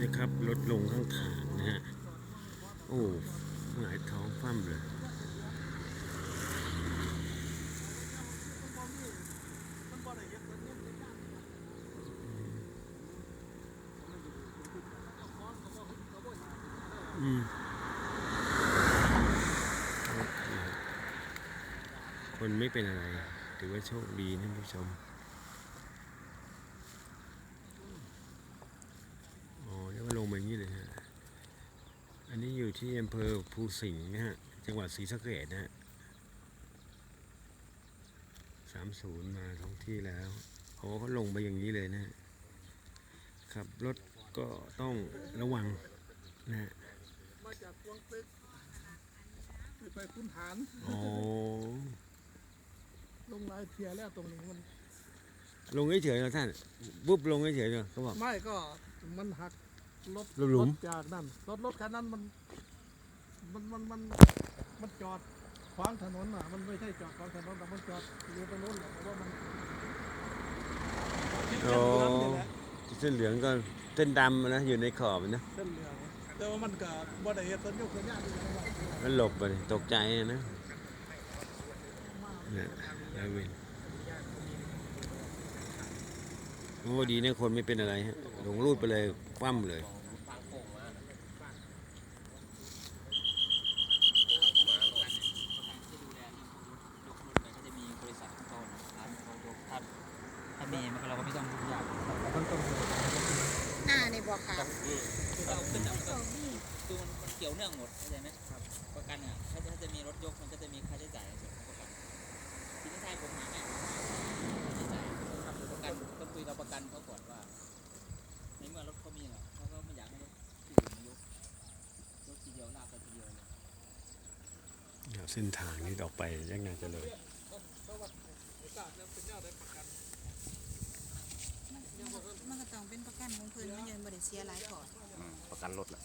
นี่ครับรถลงข้างทางนะฮะ โอ้หงายท้องคว่ำเลยอืมคนไม่เป็นอะไร ถือว่าโชคดีนะท่านผู้ชม อ๋อแล้วก็ลงมาอย่างนี้เลยฮะ อันนี้อยู่ ที่อำเภอภูสิงห์นะฮะ จังหวัดศรีสะเกษนะฮะสามศูนย์มาท้องที่แล้วโอ้เขาลงไปอย่างนี้เลยนะฮะขับรถก็ต้องระวังนะฮะมาจากกวางตึกไปคุณฐานอ๋อลงหลายเทียแล้วตรงนี้มัน ลงเฉยๆเหรอท่านปุ๊บลงเฉยๆเหรอเขาบอก ไม่ก็มันหักรถหลุม รถจากนั่นรถรถคันนั้นมัน มันมันมันมันจอดขวางถนนอะ มันไม่ใช่จอดขวางถนนแต่มันจอดอยู่ตรงนู้นแหละแต่ว่ามันโอ้เส้นเหลืองนี่แหละเส้นเหลืองก็เส้นดำนะอยู่ในขอบนะเส้นเหลืองแต่ว่ามันก็บ่ได้เห็นต้นยกสัญญาณอยู่นะว่ามันหลบไปตกใจนะเนี่ยแล้วเวนโอ้ดีนะคนไม่เป็นอะไรฮะหลงรูดไปเลยคว่ำเลย ก็จะมีบริษัทเขาร้านเขาถ้า ถ้ามีมันก็เราก็ไม่ต้องยุ่งยากต้องต้องหน้าในบ่อขาวคือเราขึ้นเอาก็คือมันมันเกี่ยวเนื่องหมดเข้าใจไหมครับประกันอะถ้าจะถ้าจะมีรถยกมันก็จะมีค่าใช้จ่ายส่วนของประกันทีนี้ถ้าผมหาง่ายค่าใช้จ่ายครับประกันต้องคุยกับประกันเขาก่อนว่าในเมื่อรถเขามีแหละเขาก็ไม่อยากให้รถที่อื่นมายกยกทีเดียวลากไปทีเดียวเลยเส้นทางนี้ออกไปยังไงจะเลย เสียหลายพอ อืมประกันรถละ